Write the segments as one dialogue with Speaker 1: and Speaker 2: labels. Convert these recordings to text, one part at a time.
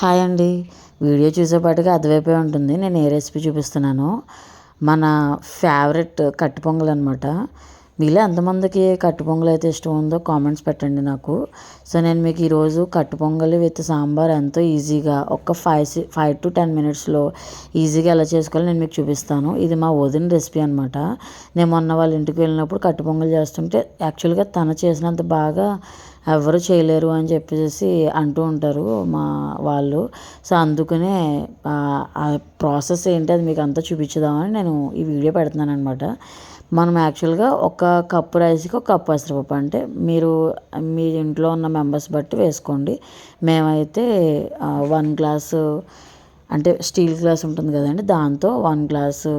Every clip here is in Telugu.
Speaker 1: హాయ్ అండి. వీడియో చూసేపాటికి అర్థమైపోయి ఉంటుంది. నేను ఏ రెసిపీ చూపిస్తున్నాను. మన ఫేవరెట్ కట్టు పొంగల్ అనమాట మీలో ఎంతమందికి కట్టు పొంగల్ అయితే ఇష్టం ఉందో కామెంట్స్ పెట్టండి నాకు. సో నేను మీకు ఈరోజు కట్టు పొంగల్ విత్ సాంబార్ ఎంతో ఈజీగా ఒక ఫైవ్ ఫైవ్ టు టెన్ మినిట్స్లో ఈజీగా ఎలా చేసుకోవాలో నేను మీకు చూపిస్తాను. ఇది మా వదిన రెసిపీ అనమాట నేను మొన్న వాళ్ళ ఇంటికి వెళ్ళినప్పుడు కట్టు పొంగల్ చేస్తుంటే యాక్చువల్గా తను చేసినంత బాగా ఎవరు చేయలేరు అని చెప్పేసి అంటూ ఉంటారు మా వాళ్ళు. సో అందుకనే ఆ ప్రాసెస్ ఏంటి అది మీకు అంతా చూపించుదామని నేను ఈ వీడియో పెడుతున్నాను అనమాట మనం యాక్చువల్గా ఒక కప్పు రైస్కి ఒక కప్పు పెసరపప్పు అంటే మీరు మీ ఇంట్లో ఉన్న మెంబర్స్ బట్టి వేసుకోండి. మేమైతే వన్ గ్లాసు అంటే స్టీల్ గ్లాస్ ఉంటుంది కదండి దాంతో వన్ గ్లాసు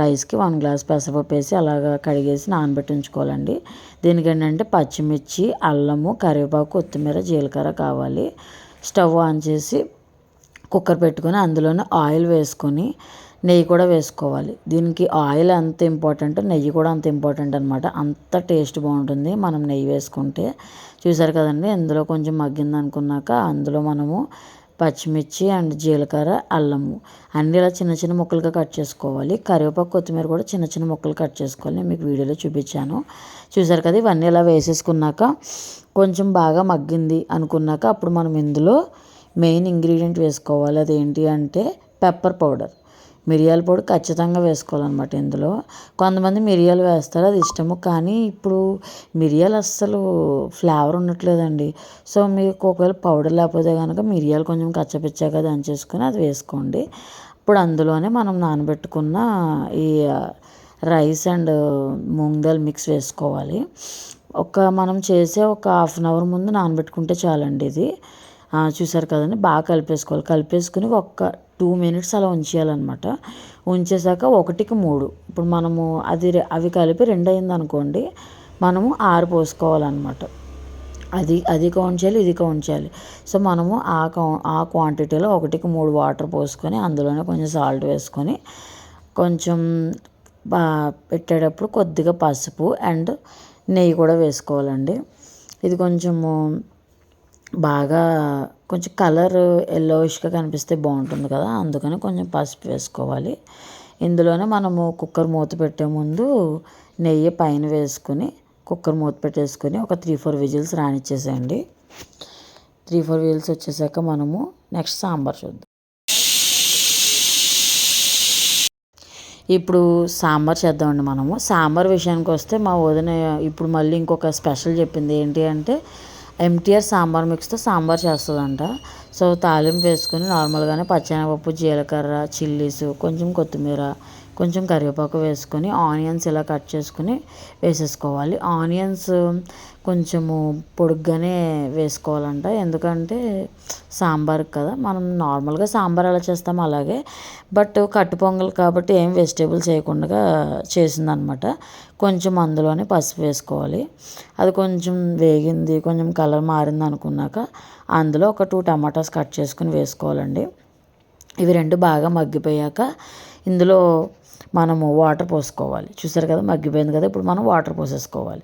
Speaker 1: రైస్కి వన్ గ్లాస్ పెసరపప్పు వేసి అలాగా కడిగేసి నానబెట్టి ఉంచుకోవాలండి. దీనికి ఏంటంటే పచ్చిమిర్చి అల్లము కరివేపాకు కొత్తిమీర జీలకర్ర కావాలి. స్టవ్ ఆన్ చేసి కుక్కర్ పెట్టుకొని అందులోనే ఆయిల్ వేసుకొని నెయ్యి కూడా వేసుకోవాలి. దీనికి ఆయిల్ ఎంత ఇంపార్టెంట్ నెయ్యి కూడా అంత ఇంపార్టెంట్ అనమాట అంత టేస్ట్ బాగుంటుంది మనం నెయ్యి వేసుకుంటే. చూసారు కదండి ఇందులో కొంచెం మగ్గింది అనుకున్నాక అందులో మనము పచ్చిమిర్చి అండ్ జీలకర్ర అల్లము అన్నీ ఇలా చిన్న చిన్న ముక్కలుగా కట్ చేసుకోవాలి. కరివేపాకు కొత్తిమీర కూడా చిన్న చిన్న ముక్కలు కట్ చేసుకోవాలి. నేను మీకు వీడియోలో చూపించాను. చూసారు కదా ఇవన్నీ ఇలా వేసేసుకున్నాక కొంచెం బాగా మగ్గింది అనుకున్నాక అప్పుడు మనం ఇందులో మెయిన్ ఇంగ్రీడియంట్ వేసుకోవాలి. అదేంటి అంటే పెప్పర్ పౌడర్. మిరియాల పొడి ఖచ్చితంగా వేసుకోవాలన్నమాట ఇందులో. కొంతమంది మిరియాలు వేస్తారు అది ఇష్టము. కానీ ఇప్పుడు మిరియాలు అస్సలు ఫ్లేవర్ ఉండట్లేదండి. సో మీకు ఒకవేళ పౌడర్ లేకపోతే కనుక మిరియాలు కొంచెం కచ్చపిచ్చాక దంచేసుకొని అది వేసుకోండి. ఇప్పుడు అందులోనే మనం నానబెట్టుకున్న ఈ rice and moong dal mix వేసుకోవాలి. ఒక మనం చేసే ఒక హాఫ్ అన్ అవర్ ముందు నానబెట్టుకుంటే చాలండి ఇది. చూసారు కదండి బాగా కలిపేసుకోవాలి. కలిపేసుకుని ఒక్క టూ మినిట్స్ అలా ఉంచేయాలన్నమాట. ఉంచేసాక ఒకటికి మూడు. ఇప్పుడు మనము అది అవి కలిపి రెండు అయింది అనుకోండి మనము ఆరు పోసుకోవాలన్నమాట. అది అది కౌంట్ చేయాలి ఇది కౌంట్ చేయాలి. సో మనము ఆ కౌ ఆ క్వాంటిటీలో ఒకటికి మూడు వాటర్ పోసుకొని అందులోనే కొంచెం సాల్ట్ వేసుకొని కొంచెం పెట్టేటప్పుడు కొద్దిగా పసుపు అండ్ నెయ్యి కూడా వేసుకోవాలండి. ఇది కొంచెము బాగా కొంచెం కలర్ ఎల్లోయిష్గా కనిపిస్తే బాగుంటుంది కదా అందుకని కొంచెం పసుపు వేసుకోవాలి. ఇందులోనే మనము కుక్కర్ మూత పెట్టే ముందు నెయ్యి పైన వేసుకుని కుక్కర్ మూత పెట్టేసుకొని ఒక త్రీ ఫోర్ విజిల్స్ రానిచ్చేసేయండి. త్రీ ఫోర్ విజిల్స్ వచ్చేసాక మనము నెక్స్ట్ సాంబార్ చూద్దాం. ఇప్పుడు సాంబార్ చేద్దామండి మనము. సాంబార్ విషయానికి వస్తే మా వదిన ఇప్పుడు మళ్ళీ ఇంకొక స్పెషల్ చెప్పింది ఏంటి అంటే ఎంటీఆర్ సాంబార్ మిక్స్తో సాంబార్ చేస్తుందంట. సో తాలింపు వేసుకొని నార్మల్గానే పచ్చెనగపప్పు జీలకర్ర చిల్లీస్ కొంచెం కొత్తిమీర కొంచెం కరివేపాకు వేసుకొని ఆనియన్స్ ఇలా కట్ చేసుకుని వేసేసుకోవాలి. ఆనియన్స్ కొంచెము పొడుగ్గానే వేసుకోవాలంట. ఎందుకంటే సాంబార్ కదా మనం నార్మల్గా సాంబార్ ఎలా చేస్తామో అలాగే. బట్ కట్టు పొంగల్ కాబట్టి ఏం వెజిటేబుల్స్ వేయకుండా చేసిందనమాట. కొంచెం అందులోనే పసుపు వేసుకోవాలి. అది కొంచెం వేగింది కొంచెం కలర్ మారింది అనుకున్నాక అందులో ఒక టూ టమాటాస్ కట్ చేసుకుని వేసుకోవాలండి. ఇవి రెండు బాగా మగ్గిపోయాక ఇందులో మనము వాటర్ పోసుకోవాలి. చూసారు కదా మగ్గిపోయింది కదా ఇప్పుడు మనం వాటర్ పోసేసుకోవాలి.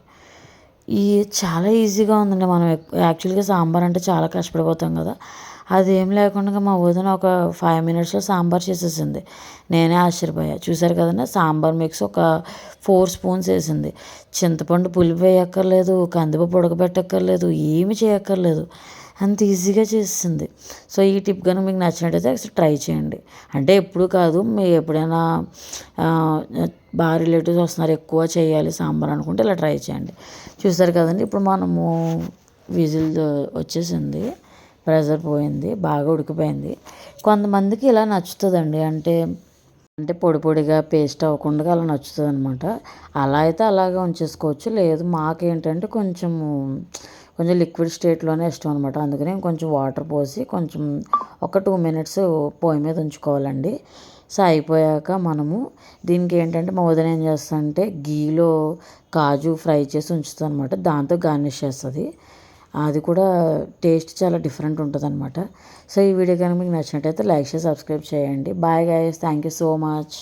Speaker 1: ఈ చాలా ఈజీగా ఉందండి. మనం యాక్చువల్గా సాంబార్ అంటే చాలా కష్టపడిపోతాం కదా. అది ఏం లేకుండా మా వదిన ఒక ఫైవ్ మినిట్స్లో సాంబార్ చేసేసింది. నేనే ఆశ్చర్యపోయా. చూసారు కదండి సాంబార్ మిక్స్ ఒక ఫోర్ స్పూన్స్ వేసింది. చింతపండు పులిపోయక్కర్లేదు కందిపప్పు ఉడకబెట్టక్కర్లేదు ఏమి చేయక్కర్లేదు. అంత ఈజీగా చేసింది సో ఈ టిప్ కనుక మీకు నచ్చినట్టయితే ట్రై చేయండి. అంటే ఎప్పుడు కాదు మీరు ఎప్పుడైనా బాగా రిలేటివ్స్ వస్తున్నారు ఎక్కువ చేయాలి సాంబార్ అనుకుంటే ఇలా ట్రై చేయండి. చూసారు కదండి ఇప్పుడు మనము విజిల్ వచ్చేసింది ప్రెజర్ పోయింది బాగా ఉడికిపోయింది. కొంతమందికి ఇలా నచ్చుతుందండి. అంటే అంటే పొడి పొడిగా పేస్ట్ అవ్వకుండా అలా నచ్చుతుంది అనమాట అలా అయితే అలాగే ఉంచేసుకోవచ్చు. లేదు మాకేంటంటే కొంచెము కొంచెం లిక్విడ్ స్టేట్లోనే ఇష్టం అనమాట అందుకని కొంచెం వాటర్ పోసి కొంచెం ఒక టూ మినిట్స్ పొయ్యి మీద ఉంచుకోవాలండి. సో అయిపోయాక మనము దీనికి ఏంటంటే మా వదిన ఏం చేస్తానంటే గీలో కాజు ఫ్రై చేసి ఉంచుతుంది అనమాట దాంతో గార్నిష్ చేస్తుంది. అది కూడా టేస్ట్ చాలా డిఫరెంట్ ఉంటుంది అనమాట సో ఈ వీడియో కనుక మీకు నచ్చినట్టయితే లైక్ చేసి సబ్స్క్రైబ్ చేయండి. Bye guys thank you so much